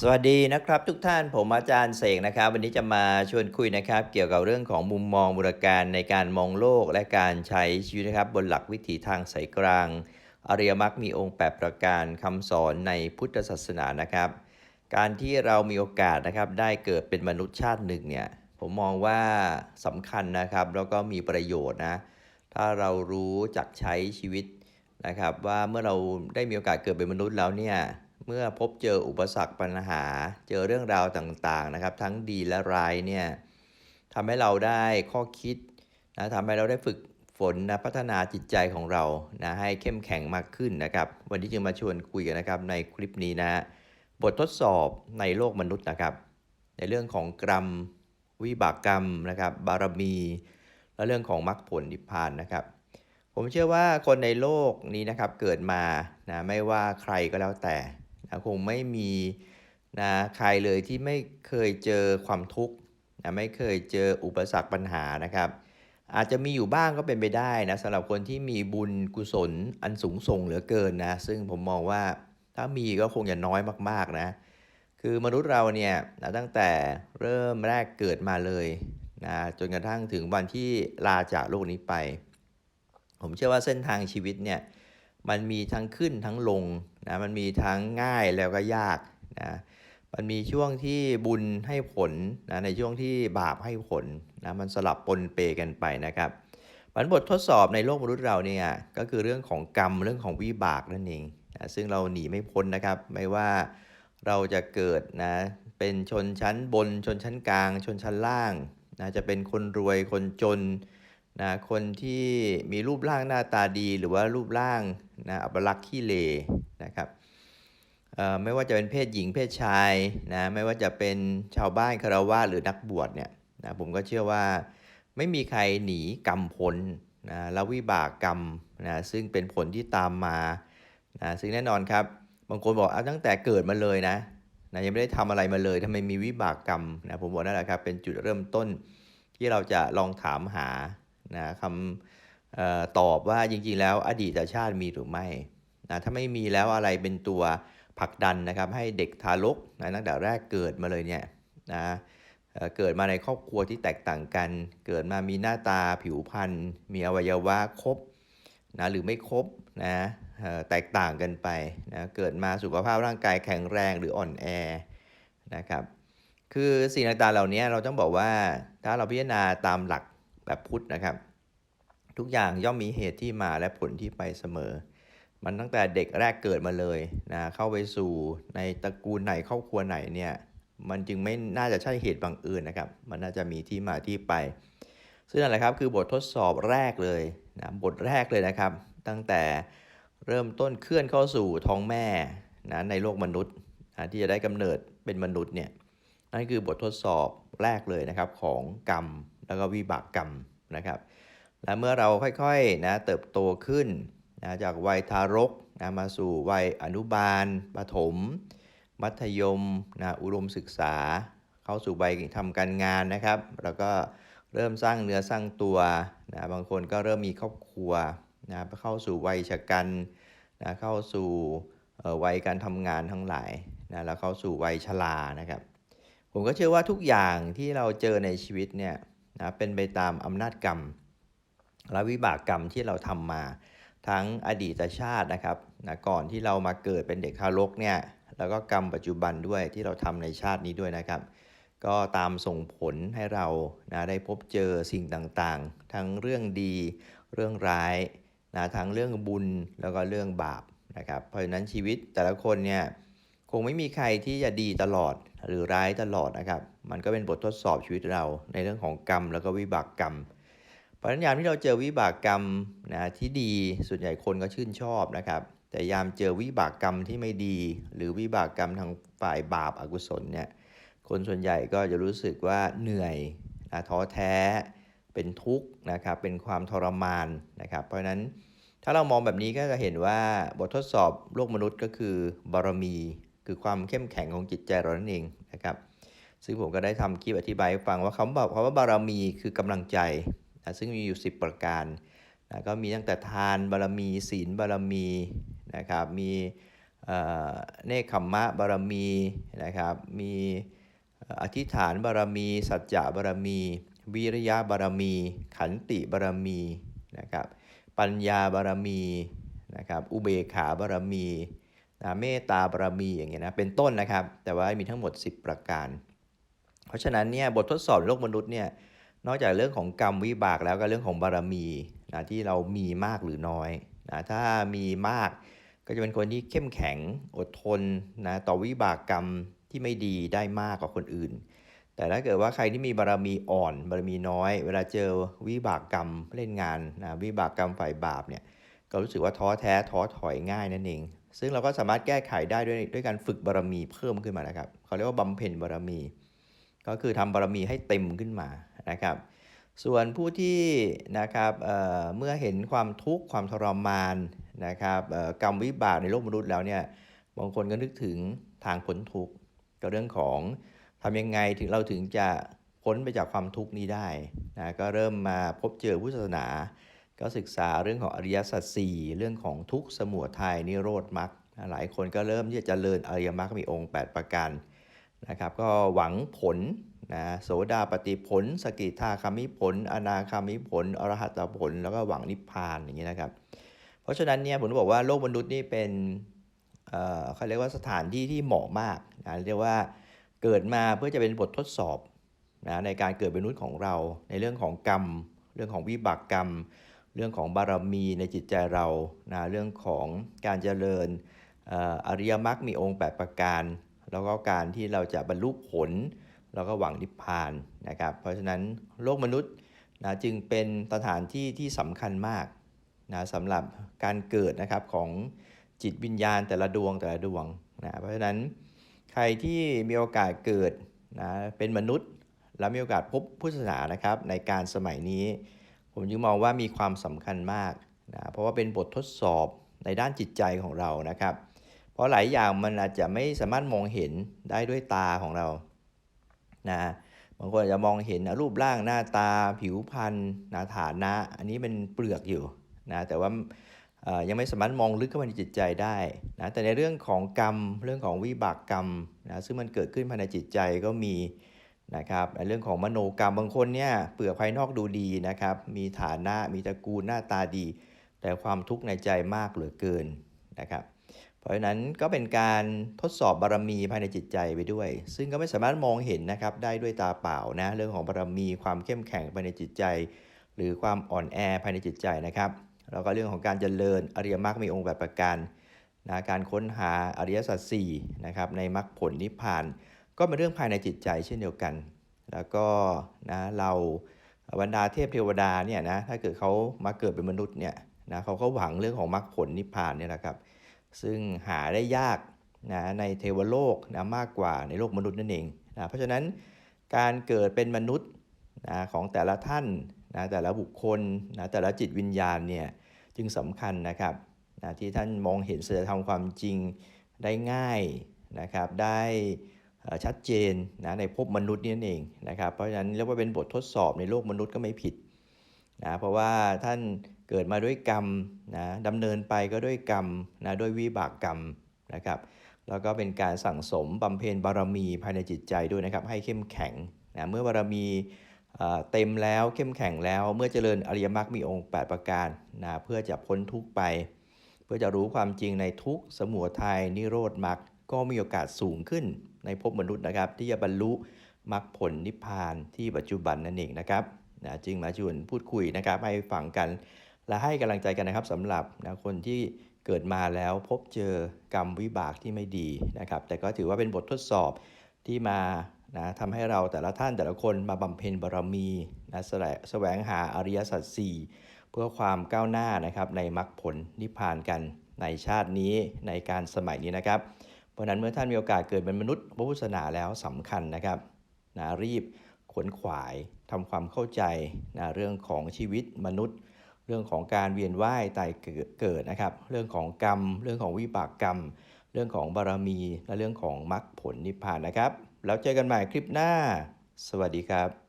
สวัสดีนะครับทุกท่านผมอาจารย์เสกนะครับ วันนี้จะมาชวนคุยนะครับ เกี่ยวกับเรื่องของมุมมองบูรการในการมองโลกและการใช้ชีวิตนะครับ บนหลักวิถีทางสายกลาง อริยมรรคมีองค์ 8 ประการคำสอนในพุทธศาสนานะครับ การที่เรามีโอกาสนะครับได้เกิดเป็นมนุษย์ชาติหนึ่งเนี่ยผมมองว่าสำคัญนะครับแล้วก็มีประโยชน์นะถ้าเรารู้จักใช้ชีวิตนะครับ ว่าเมื่อเราได้มีโอกาสเกิดเป็นมนุษย์แล้วเนี่ย เมื่อพบเจออุปสรรคปัญหา เจอเรื่องราวต่างๆนะครับ ทั้งดีและร้ายเนี่ยทำให้เราได้ข้อคิดนะทำให้เราได้ฝึกฝนนะพัฒนาจิตใจของเรานะให้เข้มแข็งมากขึ้นนะครับ วันนี้จึงมาชวนคุยกันนะครับในคลิปนี้นะบททดสอบในโลกมนุษย์นะครับ ในเรื่องของกรรม วิบากกรรมนะครับ บารมี และเรื่องของมรรคผลนิพพานนะครับ ผมเชื่อว่าคนในโลกนี้นะครับเกิดมานะไม่ว่าใครก็แล้วแต่ นะคงไม่มีนะใครเลยที่ไม่เคยเจอความทุกข์นะไม่เคยเจออุปสรรคปัญหานะครับ อาจจะมีอยู่บ้างก็เป็นไปได้นะสำหรับคนที่มีบุญกุศลอันสูงส่งเหลือเกินนะ ซึ่งผมมองว่าถ้ามีก็คงจะน้อยมากๆนะ คือมนุษย์เราเนี่ยนะตั้งแต่เริ่มแรกเกิดมาเลยนะจนกระทั่งถึงวันที่ลาจากโลกนี้ไป ผมเชื่อว่าเส้นทางชีวิตเนี่ยมันมีทั้งขึ้นทั้งลง นะมันมีทั้งง่ายแล้วก็ยากนะมันมีช่วงที่บุญให้ผลนะในช่วงที่บาปให้ผลนะมันสลับปนเปกันไปนะครับมันบททดสอบในโลกมนุษย์เราเนี่ยก็คือเรื่องของกรรมเรื่องของวิบากนั่นเองนะซึ่งเราหนีไม่พ้นนะครับ ไม่ว่าเราจะเกิดนะเป็นชนชั้นบนชนชั้นกลาง ชนชั้นล่างนะจะเป็นคนรวยคนจนนะคนที่มีรูปร่างหน้าตาดีหรือว่ารูปร่างนะอัปลักษณ์ขี้เล นะครับเอ่อไม่ว่าจะเป็นเพศหญิงเพศชายนะไม่ว่าจะเป็นชาวบ้านคารวะหรือนักบวชเนี่ยนะผมก็เชื่อว่าไม่มีใครหนีกรรมพ้นนะแล้ววิบากกรรมนะซึ่งเป็นผลที่ตามมานะซึ่งแน่นอนครับ บางคนบอกเอาตั้งแต่เกิดมาเลยนะนะยังไม่ได้ทำอะไรมาเลยทำไมมีวิบากกรรมนะผมบอกนั่นแหละครับเป็นจุดเริ่มต้นที่เราจะลองถามหานะคำออตอบว่าจริงๆแล้วอดีตชาติมีหรือไม่ นะถ้าไม่มีแล้วอะไรเป็นตัวผลักดันนะครับ ให้เด็กทารกนะตั้งแต่แรกเกิดมาเลยเนี่ยนะเกิดมาในครอบครัวที่แตกต่างกัน เกิดมามีหน้าตาผิวพรรณมีอวัยวะครบนะหรือไม่ครบนะแตกต่างกันไปนะเกิดมาสุขภาพร่างกายแข็งแรงหรืออ่อนแอนะครับคือสิ่งต่างๆเหล่านี้เราต้องบอกว่าถ้าเราพิจารณาตามหลักแบบพุทธนะครับ ทุกอย่างย่อมมีเหตุที่มาและผลที่ไปเสมอ มันตั้งแต่เด็กแรกเกิดมาเลยนะเข้าไปสู่ในตระกูลไหนครอบครัวไหนเนี่ยมันจึงไม่น่าจะใช่เหตุบังเอิญนะครับ มันน่าจะมีที่มาที่ไป ซึ่งนั่นแหละครับคือบททดสอบแรกเลยนะบทแรกเลยนะครับ ตั้งแต่เริ่มต้นเคลื่อนเข้าสู่ท้องแม่นะในโลกมนุษย์นะที่จะได้กำเนิดเป็นมนุษย์เนี่ยนั่นคือบททดสอบแรกเลยนะครับของกรรมแล้วก็วิบากกรรมนะครับ และเมื่อเราค่อยๆนะเติบโตขึ้น นะจากวัยทารกนะมาสู่วัยอนุบาลประถม มัธยมนะอุดมศึกษา เข้าสู่วัยทำการงานนะครับ แล้วก็เริ่มสร้างเนื้อสร้างตัวนะบางคนก็เริ่มมีครอบครัวนะเข้าสู่วัยชะกันนะเข้าสู่วัยการทำงานทั้งหลายนะแล้วเข้าสู่วัยชรานะครับ ผมก็เชื่อว่าทุกอย่างที่เราเจอในชีวิตเนี่ยนะเป็นไปตามอำนาจกรรม และวิบากกรรมที่เราทำมา ทั้งอดีตชาตินะครับนะก่อนที่เรามาเกิดเป็นเด็กทารกเนี่ยแล้วก็กรรมปัจจุบันด้วยที่เราทำในชาตินี้ด้วยนะครับ ก็ตามส่งผลให้เรานะได้พบเจอสิ่งต่างๆ ทั้งเรื่องดีเรื่องร้ายนะทั้งเรื่องบุญแล้วก็เรื่องบาปนะครับเพราะฉะนั้นชีวิตแต่ละคนเนี่ยคงไม่มีใครที่จะดีตลอดหรือร้ายตลอดนะครับ มันก็เป็นบททดสอบชีวิตเราในเรื่องของกรรมแล้วก็วิบากกรรม ราะนั้นยามที่เราเจอวิบากกรรมนะที่ดีส่วนใหญ่คนก็ชื่นชอบนะครับ แต่ยามเจอวิบากกรรมที่ไม่ดี หรือวิบากกรรมทางฝ่ายบาปอกุศลเนี่ยคนส่วนใหญ่ก็จะรู้สึกว่าเหนื่อยนะท้อแท้เป็นทุกข์นะครับเป็นความทรมานนะครับ เพราะฉะนั้นถ้าเรามองแบบนี้ก็จะเห็นว่าบททดสอบโลกมนุษย์ก็คือบารมี คือความเข้มแข็งของจิตใจเรานั่นเองนะครับ ซึ่งผมก็ได้ทำคลิปอธิบายให้ฟังว่าคำบอกคำว่าบารมีคือกำลังใจ นะซึ่งมีอยู่ 10 ประการนะก็มีตั้งแต่ทานบารมีศีลบารมีนะครับมีเนคขมมะบารมีนะครับมีอธิษฐานบารมี สัจจะบารมี วิริยะบารมี ขันติบารมีนะครับปัญญาบารมีนะครับอุเบกขาบารมีนะเมตตาบารมีอย่างเงี้ยนะเป็นต้นนะครับ แต่ว่ามีทั้งหมด 10 ประการ เพราะฉะนั้นเนี่ยบททดสอบโลกมนุษย์เนี่ย นอกจากเรื่องของกรรมวิบากแล้วก็เรื่องของบารมีนะที่เรามีมากหรือน้อยนะถ้ามีมากก็จะเป็นคนที่เข้มแข็งอดทนนะต่อวิบากกรรมที่ไม่ดีได้มากกว่าคนอื่น แต่ถ้าเกิดว่าใครที่มีบารมีอ่อนบารมีน้อย เวลาเจอวิบากกรรมเล่นงานนะวิบากกรรมฝ่ายบาปเนี่ยก็รู้สึกว่าท้อแท้ท้อถอยง่ายนั่นเอง ซึ่งเราก็สามารถแก้ไขได้ด้วยด้วยการฝึกบารมีเพิ่มขึ้นมานะครับเขาเรียกว่าบำเพ็ญบารมี ก็คือทำบารมีให้เต็มขึ้นมานะครับ ส่วนผู้ที่นะครับเเมื่อเห็นความทุกข์ความทรมานนะครับกรรมวิบากในโลกมนุษย์แล้วเนี่ยบางคนก็นึกถึงทางพ้นทุกข์ก็เรื่องของทำยังไงถึงเราถึงจะพ้นไปจากความทุกข์นี้ได้นะก็เริ่มมาพบเจอพุทธศาสนา ก็ศึกษาเรื่องของอริยสัจสี่เรื่องของทุกข์สมุทัยนิโรธมรรคหลายคนก็เริ่มที่จะเจริญอริยมรรคมีองค์ 8 ประการ นะครับก็หวังผลนะโสดาปฏิผล สกิทาคามิผล อนาคามิผล อรหัตผล แล้วก็หวังนิพพานอย่างนี้นะครับ เพราะฉะนั้นเนี่ยผมบอกว่าโลกมนุษย์นี่เป็นเอ่อเขาเรียกว่าสถานที่ที่เหมาะมากนะเรียกว่าเกิดมาเพื่อจะเป็นบททดสอบนะในการเกิดเป็นมนุษย์ของเรา ในเรื่องของกรรม เรื่องของวิบากกรรม เรื่องของบารมีในจิตใจเรานะเรื่องของการเจริญอออริยมรรคมีองค์ 8 ประการ แล้วก็การที่เราจะบรรลุผล แล้วก็หวังนิพพานนะครับ เพราะฉะนั้นโลกมนุษย์นะจึงเป็นสถานที่ที่สำคัญมากนะสำหรับการเกิดนะครับของจิตวิญญาณแต่ละดวงแต่ละดวงนะเพราะฉะนั้นใครที่มีโอกาสเกิดนะเป็นมนุษย์ และมีโอกาสพบพุทธศาสนานะครับในการสมัยนี้ ผมจึงมองว่ามีความสำคัญมากนะเพราะว่าเป็นบททดสอบในด้านจิตใจของเรานะครับ เพราะหลายอย่างมันอาจจะไม่สามารถมองเห็นได้ด้วยตาของเรานะบางคนอาจจะมองเห็นรูปร่างหน้าตาผิวพรรณนะฐานะ อันนี้เป็นเปลือกอยู่นะแต่ว่ายังไม่สามารถมองลึกเข้าไปในจิตใจได้นะแต่ในเรื่องของกรรมเรื่องของวิบากกรรมนะซึ่งมันเกิดขึ้นภายในจิตใจก็มีนะครับในเรื่องของมโนกรรมบางคนเนี่ยเปลือกภายนอกดูดีนะครับมีฐานะมีตระกูลหน้าตาดี แต่ความทุกข์ในใจมากเหลือเกินนะครับ เพราะฉะนั้นก็เป็นการทดสอบบารมีภายในจิตใจไปด้วย ซึ่งก็ไม่สามารถมองเห็นนะครับได้ด้วยตาเปล่านะเรื่องของบารมีความเข้มแข็งภายในจิตใจ หรือความอ่อนแอภายในจิตใจนะครับแล้วก็เรื่องของการเจริญอริยมรรคมีองค์แบบประการนะการค้นหาอริยสัจสี่นะครับในมรรคผลนิพพาน ก็เป็นเรื่องภายในจิตใจเช่นเดียวกัน แล้วก็นะเราบรรดาเทพเทวดาเนี่ยนะถ้าเกิดเขามาเกิดเป็นมนุษย์เนี่ยนะเขาก็หวังเรื่องของมรรคผลนิพพานเนี่ยนะครับ ซึ่งหาได้ยากนะในเทวโลกนะมากกว่าในโลกมนุษย์นั่นเองนะเพราะฉะนั้นการเกิดเป็นมนุษย์นะของแต่ละท่านนะแต่ละบุคคลนะแต่ละจิตวิญญาณเนี่ยจึงสำคัญนะครับนะที่ท่านมองเห็นเสียธรรมความจริงได้ง่ายนะครับได้ชัดเจนนะในภพมนุษย์นี่นั่นเองนะครับเพราะฉะนั้นเรียกว่าเป็นบททดสอบในโลกมนุษย์ก็ไม่ผิด นะเพราะว่าท่านเกิดมาด้วยกรรมนะดำเนินไปก็ด้วยกรรมนะด้วยวิบากกรรมนะครับแล้วก็เป็นการสั่งสมบำเพ็ญบารมีภายในจิตใจด้วยนะครับ ให้เข้มแข็งนะเมื่อบารมีเอ่อเต็มแล้วเข้มแข็งแล้ว เมื่อเจริญอริยมรรคมีองค์ 8 ประการนะเพื่อจะพ้นทุกไป เพื่อจะรู้ความจริงในทุกสมุทัยนิโรธมรรคก็มีโอกาสสูงขึ้นในภพมนุษย์นะครับ ที่จะบรรลุมรรคผลนิพพานที่ปัจจุบันนั่นเองนะครับ นะจึงมาชวนพูดคุยนะครับให้ฟังกัน และให้กำลังใจกันนะครับสำหรับนะคนที่เกิดมาแล้วพบเจอกรรมวิบากที่ไม่ดีนะครับ แต่ก็ถือว่าเป็นบททดสอบที่มานะทำให้เราแต่ละท่านแต่ละคนมาบำเพ็ญบารมีนะแสวแสวงหาอริยสัจสี่เพื่อความก้าวหน้านะครับในมรรคผลนิพพานกันในชาตินี้ในการสมัยนี้นะครับ เพราะนั้นเมื่อท่านมีโอกาสเกิดเป็นมนุษย์พระพุทธศาสนาแล้วสำคัญนะครับนะรีบ ขวนขวายทำความเข้าใจนะเรื่องของชีวิตมนุษย์ เรื่องของการเวียนว่ายตายเกิดนะครับ เรื่องของกรรม เรื่องของวิบากกรรม เรื่องของบารมี และเรื่องของมรรคผลนิพพานนะครับ แล้วเจอกันใหม่คลิปหน้า สวัสดีครับ